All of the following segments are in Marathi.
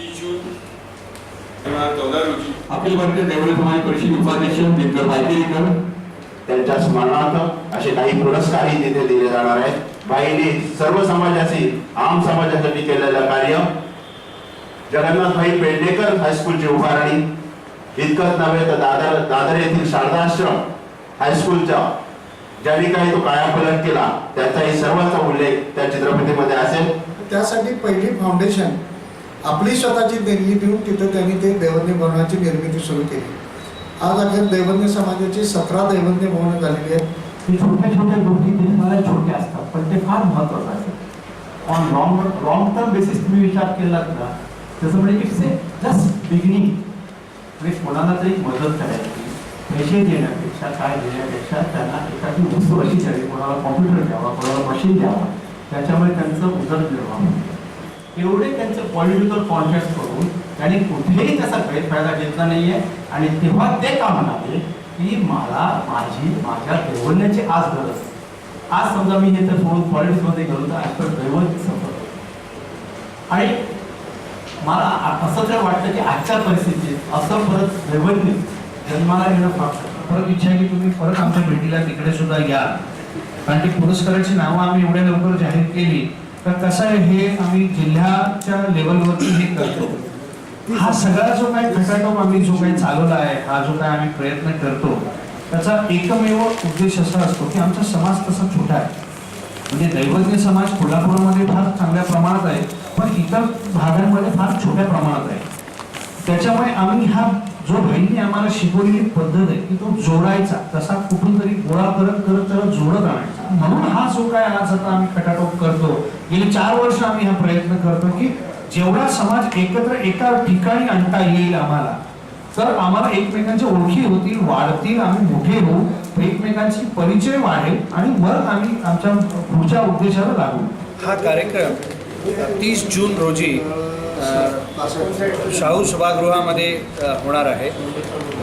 तीस जून चौदा रोजी अखिल भारतीय देवळी समाज परिषद उपाध्यक्ष दिनकर पायकेकर त्यांच्या स्मरणार्थ असे काही पुरस्कारही तिथे दिले जाणार आहेत. भाईने सर्व समाजाची आम समाजासाठी केलेलं कार्य. जगन्नाथभाई पेडणेकर हायस्कूलची उभारणी. इतकंच नव्हे तर दादर दादर येथील शारदाश्रम हायस्कूलच्या ज्यांनी काही तो कायापलट केला त्याचाही सर्वांचा उल्लेख त्या चित्रपतीमध्ये असेल. त्यासाठी पहिली फाउंडेशन आपली स्वतःची देणगी देऊन तिथं त्यांनी ते दैवन्य भवनाची निर्मिती सुरू केली. आज अखेर दैवन्य समाजाची सतरा दैवन्य भवनं झालेली आहेत. ते छोट्या छोट्या गोष्टी दिसणाऱ्या छोट्या असतात पण ते फार महत्वाचं असतं on long long term basis तुम्ही विचार केलात ना तसं म्हणजे इट्स ए जस्ट बिगिनिंग म्हणजे कोणाला तरी मदत करायची पैसे देण्यापेक्षा काय देण्यापेक्षा त्यांना एखादी वस्तू अशी द्यावी कोणाला कॉम्प्युटर द्यावा कोणाला मशीन द्यावा त्याच्यामुळे त्यांचं उदरनिर्वाह होतो. एवढे त्यांचं पॉलिटिकल कॉन्टॅक्ट करून त्यांनी कुठेही त्याचा गैरफायदा घेतला नाहीये. आणि तेव्हा ते का म्हणाले की मला माझी माझ्या दैवल्याची आज गरज आहे. आज समजा मी हे तर सोडून पॉलिटिक्समध्ये गेलो तर आज तर दैवत संपत आणि मला असं तर वाटतं की आजच्या परिस्थितीत असं परत दैवन्य जन्माला येणं परत इच्छा की तुम्ही परत आमच्या भेटीला तिकडे सुद्धा या. कारण ती पुरस्काराची नावं आम्ही एवढ्या लवकर जाहीर केली. तर कसं आहे हे आम्ही जिल्ह्याच्या लेवलवरती हे करतो. हा सगळा जो काही खटाटोप आम्ही जो काही चालवला आहे हा जो काही आम्ही प्रयत्न करतो त्याचा एकमेव उद्देश असा असतो की आमचा समाज तसा छोटा आहे. म्हणजे दैवज्ञ समाज कोल्हापूरमध्ये फार चांगल्या प्रमाणात आहे पण इतर भागांमध्ये फार छोट्या प्रमाणात आहे. त्याच्यामुळे आम्ही हा जो भाईंनी आम्हाला शिकवलेली पद्धत आहे की तो जोडायचा तसा कुठून तरी गोळा करत करत त्याला जोडत आणायचा. म्हणून हा जो काय आज आता आम्ही खटाटोप करतो गेली चार वर्ष आम्ही हा प्रयत्न करतो की जेवढा समाज एकत्र एका ठिकाणी आणता येईल आम्हाला तर आम्हाला एकमेकांच्या ओळखी होतील वाढतील आम्ही मोठे होऊ एकमेकांची परिचय वाढेल आणि मग आम्ही आमच्या पुढच्या उद्देशाला लागू. हा कार्यक्रम तीस जून रोजी शाहू सभागृहामध्ये होणार आहे.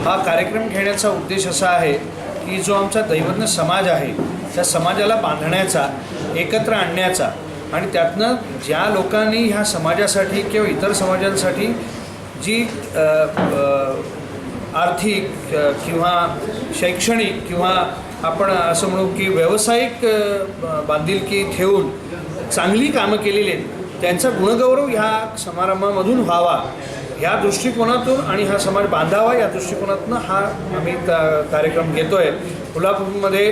हा कार्यक्रम घेण्याचा उद्देश असा आहे की जो आमचा दैवज्ञ समाज आहे त्या समाजाला बांधण्याचा एकत्र आणण्याचा आणि त्यातनं ज्या लोकांनी ह्या समाजासाठी किंवा इतर समाजांसाठी जी आर्थिक किंवा शैक्षणिक किंवा आपण असं म्हणू की व्यावसायिक ब- बांधिलकी ठेवून चांगली कामं केलेली आहेत त्यांचा गुणगौरव ह्या समारंभामधून व्हावा ह्या दृष्टिकोनातून आणि हा समाज बांधावा या दृष्टिकोनातून हा आम्ही का- कार्यक्रम घेतो आहे कोल्हापूरमध्ये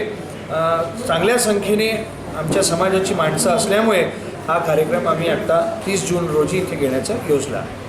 चांगल्या संख्येने आमच्या समाजाची माणसं असल्यामुळे हा कार्यक्रम आम्ही आत्ता तीस जून रोजी इथे घेण्याचा योजला आहे.